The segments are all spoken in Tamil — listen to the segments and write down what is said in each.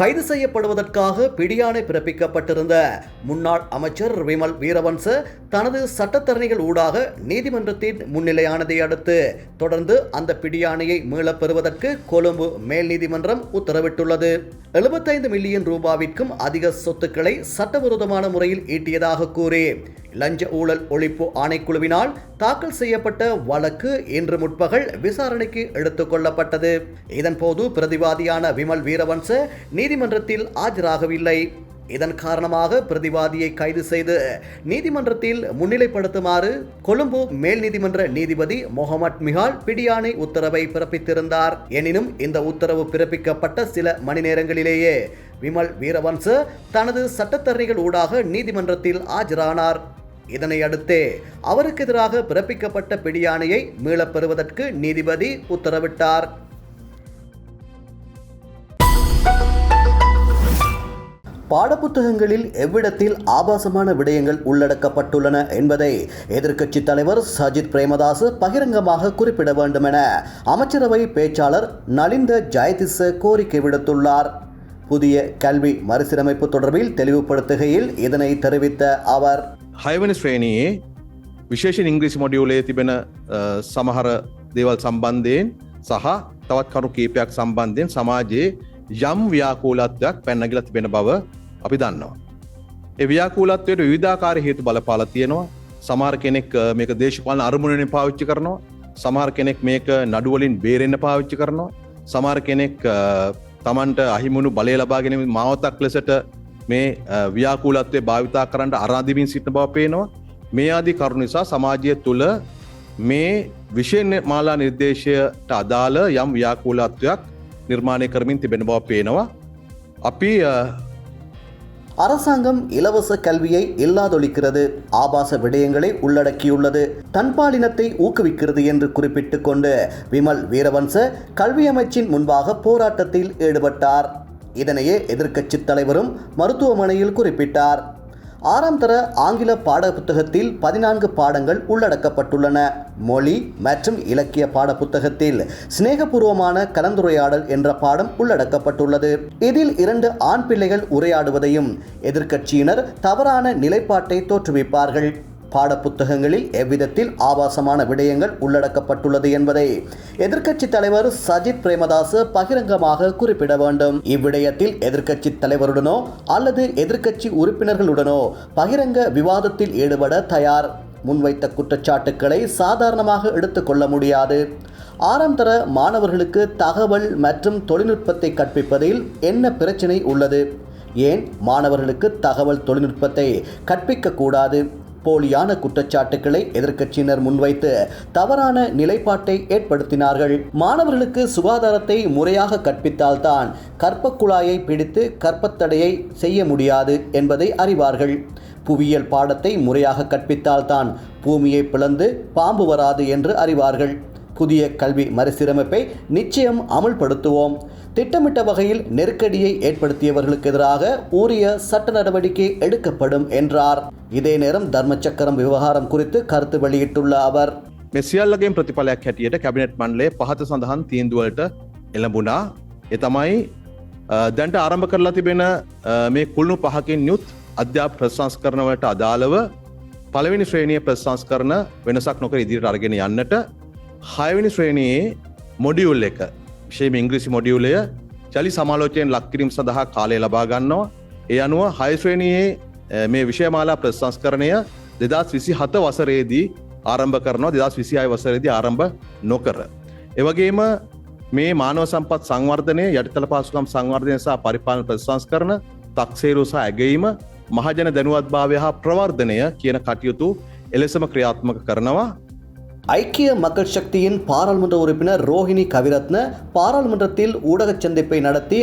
கைது செய்யப்படுவதற்காக பிடியாணை பிறப்பிக்கப்பட்டிருந்த முன்னாள் அமைச்சர் விமல் வீரவன்ச தனது சட்டத்தரணிகள் ஊடாக நீதிமன்றத்தின் முன்னிலையானதை அடுத்து தொடர்ந்து அந்த பிடியாணையை மீளப் பெறுவதற்கு கொழும்பு மேல் நீதிமன்றம் உத்தரவிட்டுள்ளது. எழுபத்தைந்து மில்லியன் ரூபாவிற்கும் அதிக சொத்துக்களை சட்டவிரோதமான முறையில் ஈட்டியதாக கூறி லஞ்ச ஊழல் ஒழிப்பு ஆணைக்குழுவினால் தாக்கல் செய்யப்பட்ட வழக்கு இன்று முற்பகல் விசாரணைக்கு எடுத்துக் கொள்ளப்பட்டது. இதன்போது பிரதிவாதியான விமல் வீரவன்ச நீதிமன்றத்தில் ஆஜராகவில்லை. இதன் காரணமாக பிரதிவாதியை கைது செய்து நீதிமன்றத்தில் முன்னிலைப்படுத்துமாறு கொழும்பு மேல் நீதிமன்ற நீதிபதி முகமட் மிகால் பிடியாணை உத்தரவை பிறப்பித்திருந்தார். எனினும் இந்த உத்தரவு பிறப்பிக்கப்பட்ட சில மணி நேரங்களிலேயே விமல் வீரவன்ச தனது சட்டத்தரணிகள் ஊடாக நீதிமன்றத்தில் ஆஜரானார். இதனை அடுத்தே அவருக்கு எதிராக பிறப்பிக்கப்பட்ட பிடியாணையை மீளப் பெறுவதற்கு நீதிபதி உத்தரவிட்டார். பாடப்புத்தகங்களில் எவ்விடத்தில் ஆபாசமான விடயங்கள் உள்ளடக்கப்பட்டுள்ளன என்பதை எதிர்க்கட்சித் தலைவர் சஜித் பிரேமதாஸ் பகிரங்கமாக குறிப்பிட வேண்டும் என அமைச்சரவை பேச்சாளர் நலிந்த ஜெயதிச கோரிக்கை விடுத்துள்ளார். புதிய கல்வி மறுசீரமைப்பு தொடர்பில் தெளிவுபடுத்துகையில் இதனை தெரிவித்த அவர் හයවන ශ්‍රේණයේ විශේෂ ඉංග්‍රිසි මොඩියුලේ තිබෙන අ, සමහර දේවල් සම්බන්ධයෙන් සහ තවත් කරු කීපයක් සම්බන්ධයෙන් සමාජයේ යම් ව්‍යාකූලත්වයක් පැන්නගිල තිබෙන බව අපි දන්නවා. ඒ ව්‍යාකූලත්වයට විධාකාර හේතු බලපාල තියෙනවා සමාර කෙනෙක් අ, මේක දේශපාලන අරමුණෙන් පාවිච්චි කරනවා සමහර කෙනෙක් මේක නඩුවලින් බේරෙන්න්න පාවිච්චි කරනවා සමාර කෙනෙක් අ, තමන්ට අහිමුණු බලය ලබාගෙන මාවතක් ලෙසට මේ අ, ව්‍යාකූලත්වය භාවිතා කරන්නට අරාධිමින් සිටින බව පේනවා. මේ ආදී කරුණු නිසා සමාජය තුළ මේ විෂය මාලා නිර්දේශයට අදාළ යම් ව්‍යාකූලත්වයක් නිර්මාණය කරමින් තිබෙන බව පේනවා. අපි අ, அரசாங்கம் இலவச கல்வியை இல்லாதொழிக்கிறது. ஆபாச விடயங்களை உள்ளடக்கியுள்ளது. தன்பாலினத்தை ஊக்குவிக்கிறது என்று குறிப்பிட்டுக் கொண்டு விமல் வீரவன்ச கல்வி அமைச்சின் முன்பாக போராட்டத்தில் ஈடுபட்டார். இதனையே எதிர்க்கட்சித் தலைவரும் மருத்துவமனையில் குறிப்பிட்டார். ஆறாம் தர ஆங்கில பாட புத்தகத்தில் பதினான்கு பாடங்கள் உள்ளடக்கப்பட்டுள்ளன. மொழி மற்றும் இலக்கிய பாடப்புத்தகத்தில் சிநேகபூர்வமான கலந்துரையாடல் என்ற பாடம் உள்ளடக்கப்பட்டுள்ளது. இதில் இரண்டு ஆண் பிள்ளைகள் உரையாடுவதையும் எதிர்க்கட்சியினர் தவறான நிலைப்பாட்டை தோற்றுவிப்பார்கள். பாடப்புத்தகங்களில் எவ்விதத்தில் ஆபாசமான விடயங்கள் உள்ளடக்கப்பட்டுள்ளது என்பதை எதிர்க்கட்சி தலைவர் சஜித் பிரேமதாச பகிரங்கமாக குறிப்பிட வேண்டும். இவ்விடயத்தில் எதிர்க்கட்சி தலைவருடனோ அல்லது எதிர்க்கட்சி உறுப்பினர்களுடனோ பகிரங்க விவாதத்தில் ஈடுபட தயார். முன்வைத்த குற்றச்சாட்டுக்களை சாதாரணமாக எடுத்துக்கொள்ள முடியாது. ஆறாம் தர மாணவர்களுக்கு தகவல் மற்றும் தொழில்நுட்பத்தை கற்பிப்பதில் என்ன பிரச்சனை உள்ளது? ஏன் மாணவர்களுக்கு தகவல் தொழில்நுட்பத்தை கற்பிக்கக்கூடாது போலியான குற்றச்சாட்டுக்களை எதிர்க்கட்சியினர் முன்வைத்து தவறான நிலைப்பாட்டை ஏற்படுத்தினார்கள். மாணவர்களுக்கு சுகாதாரத்தை முறையாக கற்பித்தால்தான் கற்பக்குழாயை பிடித்து கற்பத்தடையை செய்ய முடியாது என்பதை அறிவார்கள். புவியியல் பாடத்தை முறையாக கற்பித்தால்தான் பூமியை பிளந்து பாம்பு வராது என்று அறிவார்கள். புதிய கல்வி மறுசீரமைப்பை நிச்சயம் அமல்படுத்துவோம். திட்டமிட்ட வகையில் நெருக்கடியை ஏற்படுத்தியவர்களுக்கு எதிராக உரிய சட்ட நடவடிக்கை எடுக்கப்படும் என்றார் இதே நேரம் தர்மச்சக்கரம் விவகாரம் குறித்து கருத்து வெளியிட்டுள்ள அவர் මේ සියල්ලගේ ප්‍රතිඵලයක් හැටියට කැබිනට් මන්ලේ පහත සඳහන් තීන්දුවලට එළඹුණා එතමයි දැන්ට ආරම්භ කරලා තිබෙන අ, මේ කුල්ුණු පහකින් යුත් අධ්‍යාප ප්‍රශංස් කරනවට අදාළව පළවෙනි ශ්‍රේණිය ප්‍රශංස් කරන වෙනසක් නොකර ඉදිරිට අරගෙන යන්නට හයවෙනි ශ්‍රේණයේ මොඩියුල් එක ශේම ඉංග්‍රිසි මොඩියුලය චලි සමාලෝචයෙන් ලක්කිරීම් සඳහා කාලය ලබා ගන්නවා. ඒ අනුව හයශ්‍රේණයේ මේ විෂයමාලා ප්‍රශංස්කරණය දෙදස් විසි හත වසරේදී ආරම්භ කරනවා. දෙදස් විසියි වසරේදී ආරම්භ නොකර. එවගේම මේ මානව සම්පත් සංවර්ධනය යටතල පාසුකම් සංවර්ධනය සහ පරිපාලන ප්‍රශංස් කරන තක්සේරුසා ඇගීම මහජන දැනුවත් භාවය හා ප්‍රවර්ධනය කියන කටයුතු එලෙසම ක්‍රියාත්මක කරනවා. ஐக்கிய மக்கள் சக்தியின் பாராளுமன்ற உறுப்பினர் ரோஹிணி கவிரத்ன பாராளுமன்றத்தில் ஊடக சந்திப்பை நடத்தி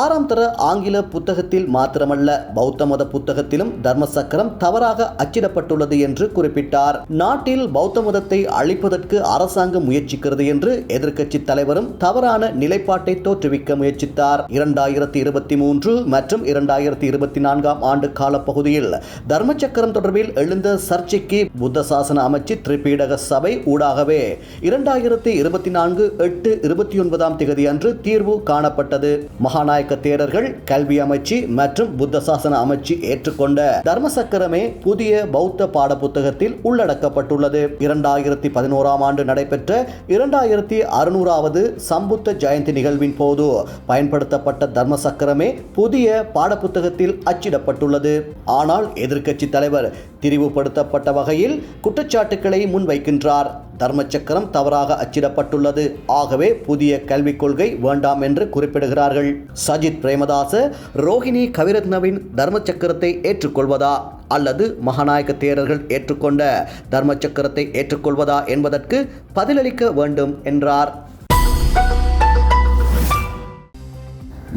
ஆறாம் தர ஆங்கில புத்தகத்தில் மாத்திரமல்ல பௌத்த மத புத்தகத்திலும் தர்ம சக்கரம் தவறாக அச்சிடப்பட்டுள்ளது என்று குறிப்பிட்டார். நாட்டில் பௌத்த மதத்தை அழிப்பதற்கு அரசாங்கம் முயற்சிக்கிறது என்று எதிர்க்கட்சி தலைவரும் தவறான நிலைப்பாட்டை தோற்றுவிக்க முயற்சித்தார். இரண்டாயிரத்தி இருபத்தி மூன்று மற்றும் இரண்டாயிரத்தி இருபத்தி நான்காம் ஆண்டு காலப்பகுதியில் தர்ம சக்கரம் தொடர்பில் எழுந்த சர்ச்சைக்கு புத்த சாசன அமைச்சு திரிபீடக சபை ஊடாகவே இரண்டாயிரத்தி இருபத்தி நான்கு எட்டு இருபத்தி ஒன்பதாம் திகதி அன்று தீர்வு காணப்பட்டது. மகாநாயக்க தேரர்கள் கல்வி அமைச்சு மற்றும் புத்த சாசன அமைச்சு ஏற்றுக்கொண்ட தர்மசக்கரமே புதிய பௌத்த பாட புத்தகத்தில் உள்ளடக்கப்பட்டுள்ளது. இரண்டாயிரத்தி பதினோராம் ஆண்டு நடைபெற்ற இரண்டாயிரத்தி அறுநூறாவது சம்புத்த ஜெயந்தி நிகழ்வின் போது பயன்படுத்தப்பட்ட தர்மசக்கரமே புதிய பாடப்புத்தகத்தில் அச்சிடப்பட்டுள்ளது. ஆனால் எதிர்க்கட்சி தலைவர் திரிவுபடுத்தப்பட்ட வகையில் குற்றச்சாட்டுக்களை முன்வைக்கின்றார். தர்மச்சக்கரம் தவறாக அச்சிடப்பட்டுள்ளது. ஆகவே புதிய கல்விக் கொள்கை வேண்டாம் என்று குறிப்பிடுகிறார்கள். சஜித் பிரேமதாச ரோஹிணி கவிரத்னவின் தர்மச்சக்கரத்தை ஏற்றுக்கொள்வதா? அல்லது மகாநாயக தேரர்கள் ஏற்றுக்கொண்ட தர்மச்சக்கரத்தை ஏற்றுக்கொள்வதா என்பதற்கு பதிலளிக்க வேண்டும் என்றார்.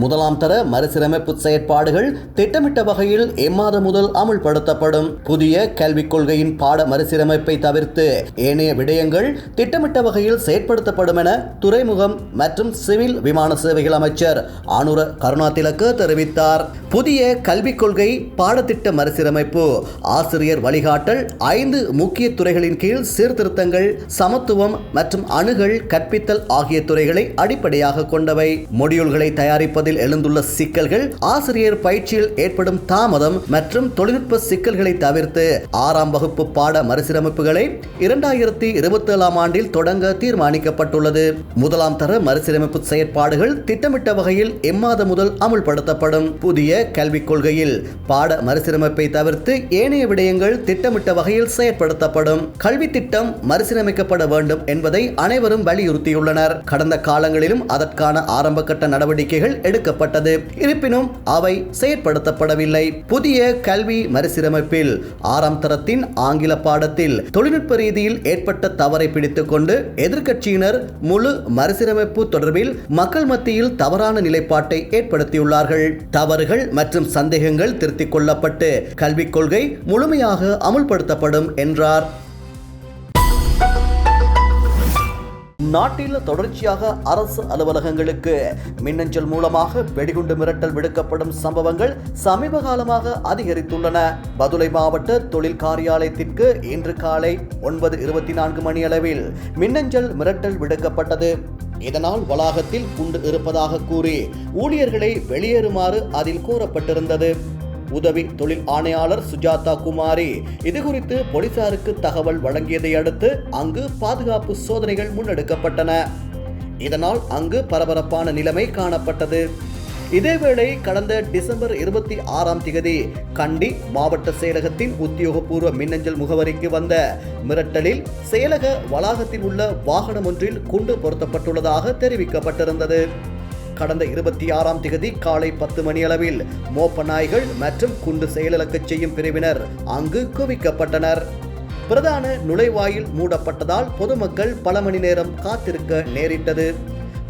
முதலாம் தர மறுசீரமைப்பு செயற்பாடுகள் திட்டமிட்ட வகையில் எம்மாதம் முதல் அமுல்படுத்தப்படும். புதிய கல்விக் கொள்கையின் பாட மறுசீரமைப்பை தவிர்த்து ஏனைய விடயங்கள் திட்டமிட்ட வகையில் செயற்படுத்தப்படும் என துறைமுகம் மற்றும் சிவில் விமான சேவைகள் அமைச்சர் ஆனுர கருணாதிலக்க தெரிவித்தார். புதிய கல்விக் கொள்கை பாடத்திட்ட மறுசீரமைப்பு ஆசிரியர் வழிகாட்டல் ஐந்து முக்கிய துறைகளின் கீழ் சீர்திருத்தங்கள் சமத்துவம் மற்றும் அணுகல் கற்பித்தல் ஆகிய துறைகளை அடிப்படையாக கொண்டவை. மொடியூல்களை தயாரிப்பதில் எழுந்துள்ள சிக்கல்கள் ஆசிரியர் பயிற்சியில் ஏற்படும் தாமதம் மற்றும் தொழில்நுட்ப சிக்கல்களை தவிர்த்து ஆறாம் வகுப்பு பாட மறுசீரமைப்புகளை இரண்டாயிரத்தி இருபத்தி ஏழாம் ஆண்டில் தொடங்க தீர்மானிக்கப்பட்டுள்ளது. முதலாம் தர மறுசீரமைப்பு செயற்பாடுகள் திட்டமிட்ட வகையில் எம்மாதம் முதல் அமுல்படுத்தப்படும். புதிய கல்விக் கொள்கையில் பாட மறுசீரமைப்பை தவிர்த்து ஏனைய விடயங்கள் திட்டமிட்ட வகையில் செயற்படுத்தப்படும். கல்வி திட்டம் மறுசீரமைக்கப்பட வேண்டும் என்பதை அனைவரும் வலியுறுத்தியுள்ளனர். கடந்த காலங்களிலும் அதற்கான ஆரம்பகட்ட நடவடிக்கைகள் எடுக்கப்பட்டது. இருப்பினும் அவை செயற்படுத்தப்படவில்லை. புதிய கல்வி மறுசீரமைப்பில் ஆறாம் தரத்தின் ஆங்கில பாடத்தில் தொழில்நுட்ப ரீதியில் ஏற்பட்ட தவறை பிடித்துக்கொண்டு எதிர்க்கட்சியினர் முழு மறுசீரமைப்பு தொடர்பில் மக்கள் மத்தியில் தவறான நிலைப்பாட்டை ஏற்படுத்தியுள்ளார்கள். தவறுகள் மற்றும் சந்தேகங்கள் திருத்திக் கொள்ளப்பட்டு கல்விக் கொள்கை முழுமையாக அமுல்படுத்தப்படும் என்றார். நாட்டில் தொடர்ச்சியாக அரசு அலுவலகங்களுக்கு மின்னஞ்சல் மூலமாக வெடிகுண்டு மிரட்டல் விடுக்கப்படும் சம்பவங்கள் சமீப காலமாக அதிகரித்துள்ளன. பதுளை மாவட்ட தொழில் காரியாலயத்திற்கு இன்று காலை ஒன்பது இருபத்தி நான்கு மணி அளவில் மின்னஞ்சல் மிரட்டல் விடுக்கப்பட்டது. இதனால் வளாகத்தில் குண்டு இருப்பதாக கூறி ஊழியர்களை வெளியேறுமாறு அதில் கூறப்பட்டிருந்தது உதவி தொழில் ஆணையாளர் சுஜாதா குமாரி. இதுகுறித்து போலீசாருக்கு தகவல் வழங்கியதை அடுத்து அங்கு பாதுகாப்பு சோதனைகள் முன்னெடுக்கப்பட்டன. இதனால் அங்கு பரபரப்பான நிலைமை காணப்பட்டது. இதேவேளை கடந்த டிசம்பர் இருபத்தி ஆறாம் திகதி கண்டி மாவட்ட செயலகத்தின் உத்தியோகபூர்வ மின்னஞ்சல் முகவரிக்கு வந்த மிரட்டலில் செயலக வளாகத்தில் உள்ள வாகனம் ஒன்றில் குண்டு பொருத்தப்பட்டுள்ளதாக தெரிவிக்கப்பட்டிருந்தது. கடந்த இருபத்தி ஆறாம் திகதி காலை பத்து மணியளவில் மோப்ப நாய்கள் மற்றும் குண்டு செயலிழக்கச் செய்யும் பிரிவினர் அங்கு குவிக்கப்பட்டனர். பிரதான நுழைவாயில் மூடப்பட்டதால் பொதுமக்கள் பல மணி நேரம் காத்திருக்க நேரிட்டது.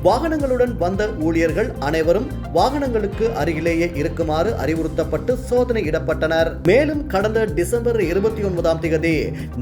வாகனங்களுடன் வந்த ஊழியர்கள் அனைவரும் வாகனங்களுக்கு அருகிலேயே இருக்குமாறு அறிவுறுத்தப்பட்டு சோதனையிடப்பட்டனர் மேலும் கடந்த டிசம்பர் இருபத்தி ஒன்பதாம் தேதி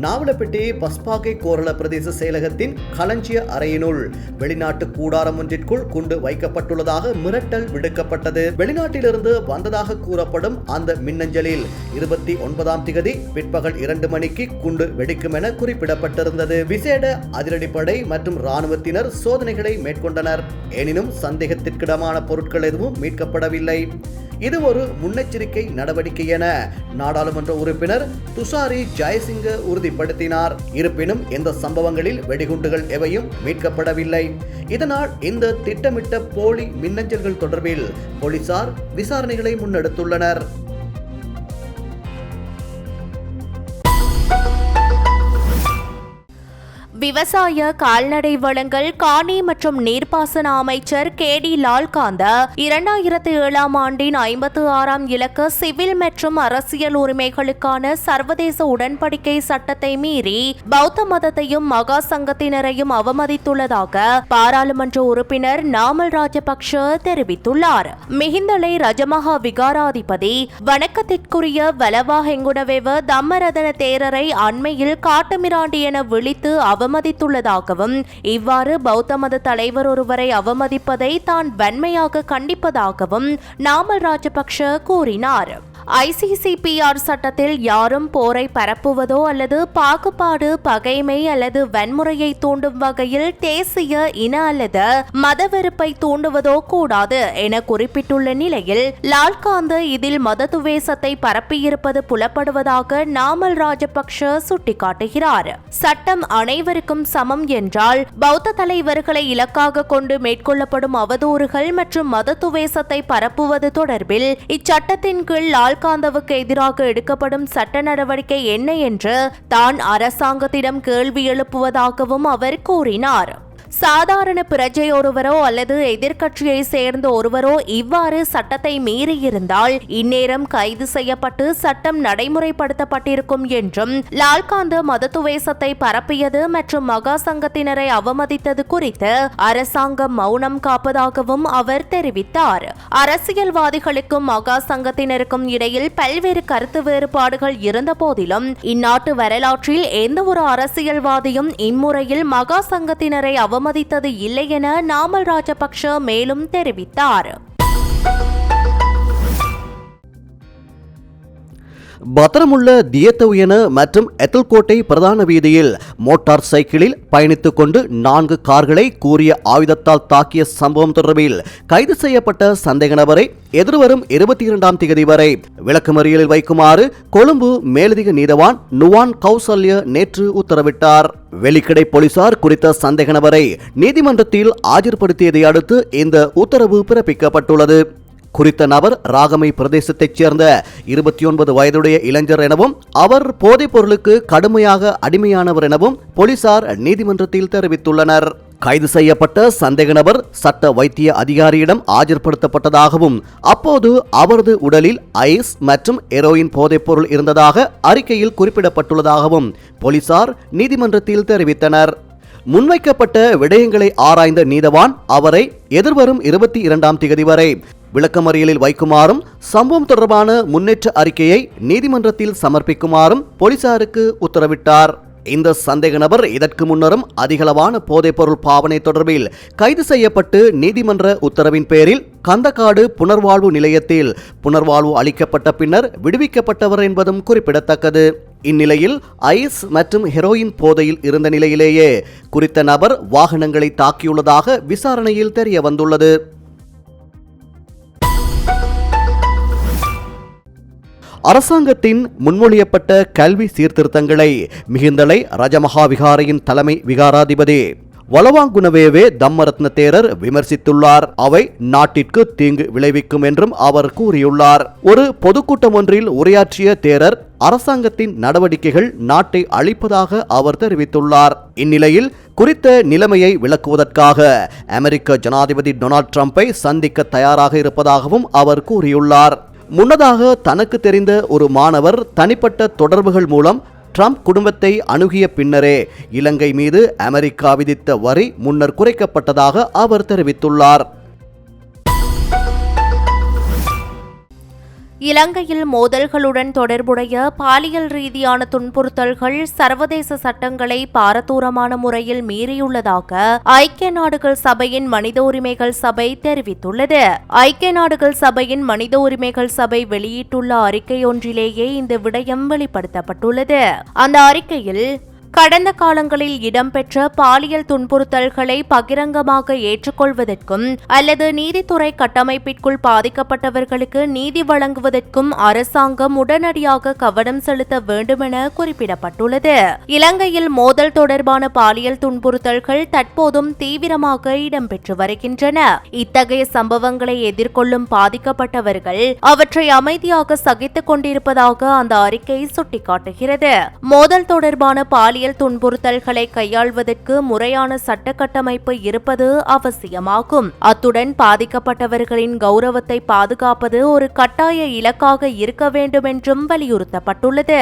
நாவலப்பட்டி பஸ்பாகை கோரள பிரதேச செயலகத்தின் களஞ்சிய அறையினுள் வெளிநாட்டு கூடாரம் ஒன்றிற்குள் குண்டு வைக்கப்பட்டுள்ளதாக மிரட்டல் விடுக்கப்பட்டது. வெளிநாட்டிலிருந்து வந்ததாக கூறப்படும் அந்த மின்னஞ்சலில் இருபத்தி ஒன்பதாம் திகதி பிற்பகல் இரண்டு மணிக்கு குண்டு வெடிக்கும் என குறிப்பிடப்பட்டிருந்தது. விசேட அதிரடிப்படை மற்றும் ராணுவத்தினர் சோதனைகளை மேற்கொண்டனர். எனினும் சந்தேகத்திற்கிடமான பொருட்கள் எதுவும் மீட்கப்படவில்லை. இது ஒரு முன்னெச்சரிக்கை நடவடிக்கை என நாடாளுமன்ற உறுப்பினர் துஷாரி ஜெயசிங்க உறுதிப்படுத்தினார். இருப்பினும் இந்த சம்பவங்களில் வெடிகுண்டுகள் எவையும் மீட்கப்படவில்லை. இதனால் இந்த திட்டமிட்ட போலி மின்னஞ்சல்கள் தொடர்பில் போலீசார் விசாரணைகளை முன்னெடுத்துள்ளனர். விவசாய கால்நடை வளங்கள் காணி மற்றும் நீர்ப்பாசன அமைச்சர் கே. டி. லால்காந்த இரண்டாயிரத்தி ஏழாம் ஆண்டின் ஐம்பத்து ஆறாம் இலக்க சிவில் மற்றும் அரசியல் உரிமைகளுக்கான சர்வதேச உடன்படிக்கை சட்டத்தை மீறி பௌத்த மதத்தையும் மகா சங்கத்தினரையும் அவமதித்துள்ளதாக பாராளுமன்ற உறுப்பினர் நாமல் ராஜபக்ஷ தெரிவித்துள்ளார். மிகிந்தலை ரஜமகா விகாராதிபதி வணக்கத்திற்குரிய வலவா ஹெங்குடவேவ தம்மரதன தேரரை அண்மையில் காட்டுமிராண்டி என விழித்து அவமதித்துள்ளதாகவும் இவ்வாறு பௌத்த மத தலைவர் ஒருவரை அவமதிப்பதை தான் வன்மையாக கண்டிப்பதாகவும் நாமல் ராஜபக்ஷ கூறினார். ஐசிசிபிஆர் சட்டத்தில் யாரும் போரை பரப்புவதோ அல்லது பாகுபாடு பகைமை அல்லது வன்முறையை தூண்டும் வகையில் தேசிய இன அல்லது மதவெறுப்பை தூண்டுவதோ கூடாது என குறிப்பிட்டுள்ள நிலையில் லால்காந்து இதில் மத துவேசத்தை பரப்பியிருப்பது புலப்படுவதாக நாமல் ராஜபக்ஷ சுட்டிக்காட்டுகிறார். சட்டம் அனைவருக்கும் சமம் என்றால் பௌத்த தலைவர்களை இலக்காக கொண்டு மேற்கொள்ளப்படும் அவதூறுகள் மற்றும் மத துவேசத்தை பரப்புவது தொடர்பில் இச்சட்டத்தின் கீழ் லால் லால்காந்தவுக்கு எதிராக எடுக்கப்படும் சட்ட நடவடிக்கை என்ன என்று தான் அரசாங்கத்திடம் கேள்வி எழுப்புவதாகவும் அவர் கூறினார். சாதாரண பிரஜை ஒருவரோ அல்லது எதிர்க்கட்சியை சேர்ந்த ஒருவரோ இவ்வாறு சட்டத்தை மீறியிருந்தால் இந்நேரம் கைது செய்யப்பட்டு சட்டம் நடைமுறைப்படுத்தப்பட்டிருக்கும் என்றும் லால்காந்த மதத்துவேசத்தை பரப்பியது மற்றும் மகா சங்கத்தினரை அவமதித்தது குறித்து அரசாங்கம் மௌனம் காப்பதாகவும் அவர் தெரிவித்தார். அரசியல்வாதிகளுக்கும் மகா சங்கத்தினருக்கும் இடையில் பல்வேறு கருத்து வேறுபாடுகள் இருந்த போதிலும் இந்நாட்டு வரலாற்றில் எந்த ஒரு அரசியல்வாதியும் இம்முறையில் மகா சங்கத்தினரை அவமதித்தது இல்லை என நாமல் ராஜபக்ஷ மேலும் தெரிவித்தார். பத்திரமுள்ள தியத்தவுயன மற்றும் எத்தல்கோட்டை பிரதான வீதியில் மோட்டார் சைக்கிளில் பயணித்துக் கொண்டு நான்கு கார்களை கூறிய ஆயுதத்தால் தாக்கிய சம்பவம் தொடர்பில் கைது செய்யப்பட்ட சந்தேக நபரை எதிர்வரும் இருபத்தி இரண்டாம் தேதி வரை விளக்குமறியலில் வைக்குமாறு கொழும்பு மேலதிக நீதவான் நுவான் கௌசல்ய நேற்று உத்தரவிட்டார். வெளிக்கடை போலீசார் குறித்த சந்தேக நபரை நீதிமன்றத்தில் ஆஜர்படுத்தியதை அடுத்து இந்த உத்தரவு பிறப்பிக்கப்பட்டுள்ளது. குறித்த நபர் ராகமை பிரதேசத்தைச் சேர்ந்த இருபத்தி ஒன்பது வயதுடைய இளைஞர் எனவும் அவர் போதைப் பொருளுக்கு கடுமையாக அடிமையானவர் எனவும் போலீசார் நீதிமன்றத்தில் தெரிவித்துள்ளனர். கைது செய்யப்பட்ட சந்தேக நபர் சட்ட வைத்திய அதிகாரியிடம் ஆஜர்படுத்தப்பட்டதாகவும் அப்போது அவரது உடலில் ஐஸ் மற்றும் எரோயின் போதைப்பொருள் இருந்ததாக அறிக்கையில் குறிப்பிடப்பட்டுள்ளதாகவும் போலீசார் நீதிமன்றத்தில் தெரிவித்தனர். முன்வைக்கப்பட்ட விடயங்களை ஆராய்ந்த நீதவான் அவரை எதிர்வரும் இருபத்தி இரண்டாம் தேதி வரை விளக்கமறியலில் வைக்குமாறும் சம்பவம் தொடர்பான முன்னேற்ற அறிக்கையை நீதிமன்றத்தில் சமர்ப்பிக்குமாறும் போலீசாருக்கு உத்தரவிட்டார். இந்த சந்தேக நபர் இதற்கு முன்னரும் அதிகளவான போதைப்பொருள் பாவனை தொடர்பில் கைது செய்யப்பட்டு நீதிமன்ற உத்தரவின் பேரில் கந்தக்காடு புனர்வாழ்வு நிலையத்தில் புனர்வாழ்வு அளிக்கப்பட்ட பின்னர் விடுவிக்கப்பட்டவர் என்பதும் குறிப்பிடத்தக்கது. இந்நிலையில் ஐஸ் மற்றும் ஹெரோயின் போதையில் இருந்த நிலையிலேயே குறித்த நபர் வாகனங்களை தாக்கியுள்ளதாக விசாரணையில் தெரிய வந்துள்ளது அரசாங்கத்தின் முன்மொழியப்பட்ட கல்வி சீர்திருத்தங்களை மிகுந்தலை ரஜமகா விகாரையின் தலைமை விகாராதிபதி வலவாங்குணவேவே தம்மரத்ன தேரர் விமர்சித்துள்ளார். அவை நாட்டிற்கு தீங்கு விளைவிக்கும் என்றும் அவர் கூறியுள்ளார். ஒரு பொதுக்கூட்டம் ஒன்றில் உரையாற்றிய தேரர் அரசாங்கத்தின் நடவடிக்கைகள் நாட்டை அழிப்பதாக அவர் தெரிவித்துள்ளார். இந்நிலையில் குறித்த நிலைமையை விளக்குவதற்காக அமெரிக்க ஜனாதிபதி டொனால்ட் ட்ரம்பை சந்திக்க தயாராக இருப்பதாகவும் அவர் கூறியுள்ளார். முன்னதாக தனக்கு தெரிந்த ஒரு மாணவர் தனிப்பட்ட தொடர்புகள் மூலம் ட்ரம்ப் குடும்பத்தை அணுகிய பின்னரே இலங்கை மீது அமெரிக்கா விதித்த வரி முன்னர் குறைக்கப்பட்டதாக அவர் தெரிவித்துள்ளார். இலங்கையில் மோதல்களுடன் தொடர்புடைய பாலியல் ரீதியான துன்புறுத்தல்கள் சர்வதேச சட்டங்களை பாரதூரமான முறையில் மீறியுள்ளதாக ஐக்கிய நாடுகள் சபையின் மனித உரிமைகள் சபை தெரிவித்துள்ளது. ஐக்கிய நாடுகள் சபையின் மனித உரிமைகள் சபை வெளியிட்டுள்ள அறிக்கை ஒன்றிலேயே இந்த விடயம் வெளிப்படுத்தப்பட்டுள்ளது. அந்த அறிக்கையில் கடந்த காலங்களில் இடம்பெற்ற பாலியல் துன்புறுத்தல்களை பகிரங்கமாக ஏற்றுக்கொள்வதற்கும் அல்லது நீதித்துறை கட்டமைப்பிற்குள் பாதிக்கப்பட்டவர்களுக்கு நீதி வழங்குவதற்கும் அரசாங்கம் உடனடியாக கவனம் செலுத்த வேண்டுமென குறிப்பிடப்பட்டுள்ளது. இலங்கையில் மோதல் தொடர்பான பாலியல் துன்புறுத்தல்கள் தற்போதும் தீவிரமாக இடம்பெற்று வருகின்றன. இத்தகைய சம்பவங்களை எதிர்கொள்ளும் பாதிக்கப்பட்டவர்கள் அவற்றை அமைதியாக சகித்துக் கொண்டிருப்பதாக அந்த அறிக்கை சுட்டிக்காட்டுகிறது. மோதல் தொடர்பான பாலியல் பாலியல் துன்புறுத்தல்களை கையாள்வதற்கு முறையான சட்ட கட்டமைப்பு இருப்பது அவசியமாகும். அத்துடன் பாதிக்கப்பட்டவர்களின் கௌரவத்தை பாதுகாப்பது ஒரு கட்டாய இலக்காக இருக்க வேண்டும் என்றும் வலியுறுத்தப்பட்டுள்ளது.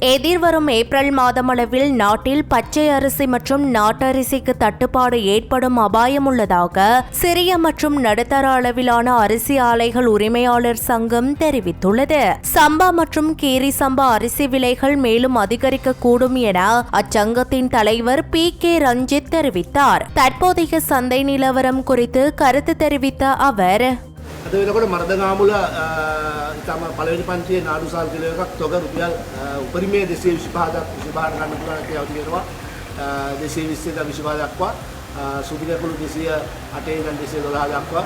எதிர்வரும் ஏப்ரல் மாதமளவில் நாட்டில் பச்சை அரிசி மற்றும் நாட்டரிசிக்கு தட்டுப்பாடு ஏற்படும் அபாயம் உள்ளதாக சிறிய மற்றும் நடுத்தர அளவிலான அரிசி ஆலைகள் உரிமையாளர் சங்கம் தெரிவித்துள்ளது. சம்பா மற்றும் கீரி சம்பா அரிசி விலைகள் மேலும் அதிகரிக்க கூடும் என அச்சங்கத்தின் தலைவர் பி. கே. ரஞ்சித் தெரிவித்தார். தற்போதைய சந்தை நிலவரம் குறித்து கருத்து தெரிவித்த அவர் අද වෙනකොට මර්දගාමුල ඉතාම පළවෙනි පන්තියේ නාඩු සාල් කිලෝ එකක් තොග රුපියල් අ, උපරිමයේ 225ක් 25ක් ගන්න පුළුවන් කියලා තියෙනවා. අ, 220 ඉඳන් 25 දක්වා අ, සුපිරියකුළු 208 ඉඳන් 212 දක්වා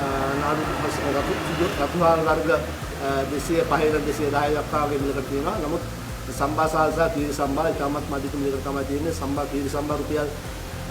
අ, නාඩු රතු රතුහාර වර්ග අ, 205 ඉඳන් 210 දක්වා වගේ මිලකට තියෙනවා. නමුත් සම්බා සාල්සා තීර සම්බා ඉතාමත් මධ්‍යම මිලකට තමයි තියෙන්නේ. සම්බා තීර සම්බා රුපියල්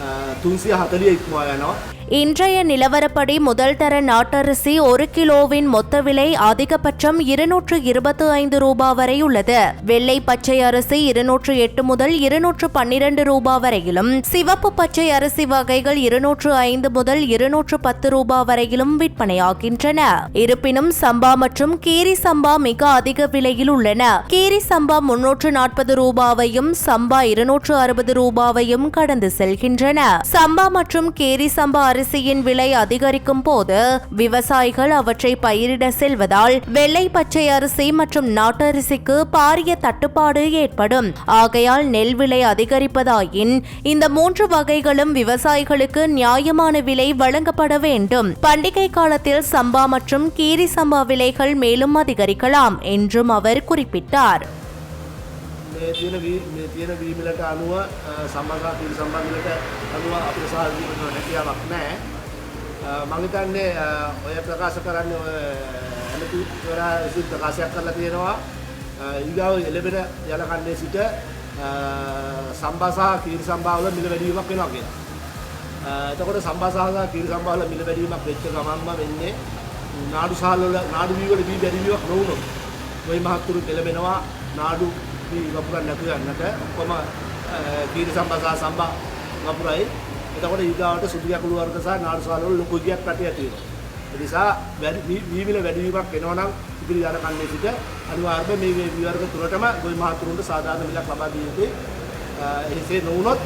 අ, 340 ඉක්මවා යනවා. இன்றைய நிலவரப்படி முதல் தர நாட்டரிசி ஒரு கிலோவின் மொத்த விலை அதிகபட்சம் இருநூற்று இருபத்து ஐந்து ரூபாய் வரை உள்ளது. வெள்ளை பச்சை அரிசி இருநூற்று எட்டு முதல் இருநூற்று பன்னிரண்டு ரூபாய் வரையிலும் சிவப்பு பச்சை அரிசி வகைகள் இருநூற்று ஐந்து முதல் இருநூற்று பத்து ரூபாய் வரையிலும் விற்பனையாகின்றன. இருப்பினும் சம்பா மற்றும் கீரி சம்பா மிக அதிக விலையில் உள்ளன. கீரி சம்பா முன்னூற்று நாற்பது ரூபாவையும் சம்பா இருநூற்று அறுபது ரூபாவையும் கடந்து செல்கின்றன. சம்பா மற்றும் கேரி சம்பா அரிசியின் விலை அதிகரிக்கும் போது விவசாயிகள் அவற்றை பயிரிட செல்வதால் வெள்ளை பச்சை அரிசி மற்றும் நாட்டரிசிக்கு பாரிய தட்டுப்பாடு ஏற்படும். ஆகையால் நெல் விலை அதிகரிப்பதாயின் இந்த மூன்று வகைகளும் விவசாயிகளுக்கு நியாயமான விலை வழங்கப்பட வேண்டும். பண்டிகை காலத்தில் சம்பா மற்றும் கீரி சம்பா விலைகள் மேலும் அதிகரிக்கலாம் என்றும் அவர் குறிப்பிட்டார். මේ තියෙන වී- මේ තියෙන වීමිලට අනුව සම්බන්ධ පිළි සම්බන්ධලට අනුව අපිට සහල් දීමට හැකියාවක් නැහැ. මම හිතන්නේ අ, ඔය ප්‍රකාශ කරන්නේ ඔය ඇමතිවරයා විසින් ප්‍රකාශයක් කරලා තියෙනවා අ, ඊගාව එළබෙන යල කණ්ඩේ සිට අ, සම්බා සහ කීරි සම්බා වල මිල වැඩිවීමක් වෙනවා කියලා. අ, එතකොට සම්බා සහ කීරි සම්බා වල මිල වැඩිවීමක් වෙච්ච ගමන්ම වෙන්නේ නාඩු සහල් වල නාඩු වී වල වී වැඩිවීමක් නොවුනොත් ඔය මහත්තුරු එළබෙනවා නාඩු ඉවපුරන්න කියන්නට ඔක්කොම තීර සම්බසා සම්බා වපුරයි එතකොට ඊගාවට සුදු යකුළු වර්ග සහ නාඩු සාලවල ලොකු ගියක් පැටියක් තියෙනවා. ඒ නිසා වැඩි වීවිල වැඩිවීමක් වෙනවා නම් ඉදිරි යන කන්නේ සිට අනිවාර්යයෙන්ම මේ විවර්ග තුනටම ගොවි මහතුරුන්ට සාධාරණ මිලක් ලබා දිය යුතුයි. එසේ නොවුනොත්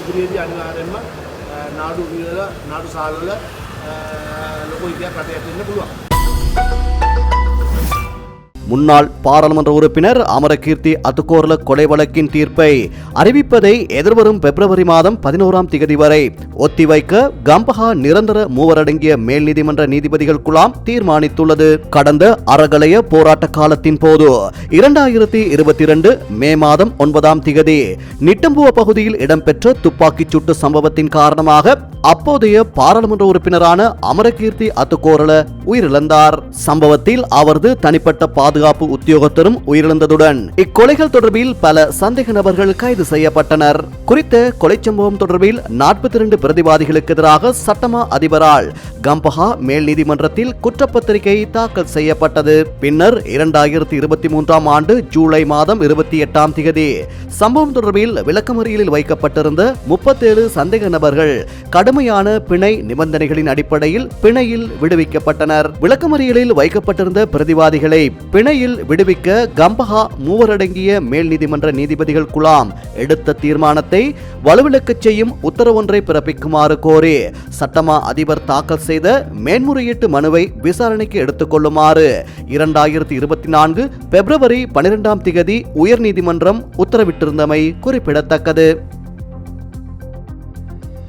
ඉදිරියේදී අනිවාර්යයෙන්ම නාඩු විවල නාඩු සාලවල ලොකු ගියක් පැටියක් වෙන්න පුළුවන්. முன்னாள் பாராளுமன்ற உறுப்பினர் அமரகீர்த்தி அத்துக்கோர்ல கொலை வழக்கின் தீர்ப்பை அறிவிப்பதை எதிர்வரும் பிப்ரவரி மாதம் பதினோராம் திகதி வரை ஒத்திவைக்க கம்பஹா நிரந்தர மூவரடங்கிய மேல் நீதிமன்ற நீதிபதிகள் குழாம் தீர்மானித்துள்ளது. கடந்த அறகலைய போராட்ட காலத்தின் போது இரண்டாயிரத்தி இருபத்தி இரண்டு மே மாதம் ஒன்பதாம் திகதி நிட்டம்புவ பகுதியில் இடம்பெற்ற துப்பாக்கிச் சூட்டு சம்பவத்தின் காரணமாக அப்போதைய பாராளுமன்ற உறுப்பினரான அமரகீர்த்தி அத்துக்கோரல உயிரிழந்தார். சம்பவத்தில் அவரது தனிப்பட்ட பாதுகாப்பு உத்தியோகத்தரும் உயிரிழந்ததுடன் இக்கொலைகள் தொடர்பில் பல சந்தேக நபர்கள் கைது செய்யப்பட்டனர். குறித்த கொலை சம்பவம் தொடர்பில் நாற்பத்தி இரண்டு பிரதிவாதிகளுக்கு எதிராக சட்டமா அதிபரால் கம்பஹா மேல் நீதிமன்றத்தில் குற்றப்பத்திரிகை தாக்கல் செய்யப்பட்டது. பின்னர் இரண்டாயிரத்தி இருபத்தி மூன்றாம் ஆண்டு ஜூலை மாதம் இருபத்தி எட்டாம் திகதி சம்பவம் தொடர்பில் விளக்கமறியலில் வைக்கப்பட்டிருந்த முப்பத்தேழு சந்தேக நபர்கள் கடுமையான பிணை நிபந்தனைகளின் அடிப்படையில் பிணையில் விடுவிக்கப்பட்டனர். விளக்கமறியலில் வைக்கப்பட்டிருந்த பிரதிவாதிகளை பிணை பிணையில் விடுவிக்க கம்பஹா மூவரடங்கிய மேல் நீதிமன்ற நீதிபதிகள் குழாம் எடுத்த தீர்மானத்தை வலுவிழக்கச் செய்யும் உத்தரவொன்றை பிறப்பிக்குமாறு கோரி சட்டமா அதிபர் தாக்கல் செய்த மேன்முறையீட்டு மனுவை விசாரணைக்கு எடுத்துக்கொள்ளுமாறு இரண்டாயிரத்தி இருபத்தி நான்கு பிப்ரவரி பனிரெண்டாம் திகதி உயர்நீதிமன்றம் உத்தரவிட்டிருந்தமை குறிப்பிடத்தக்கது.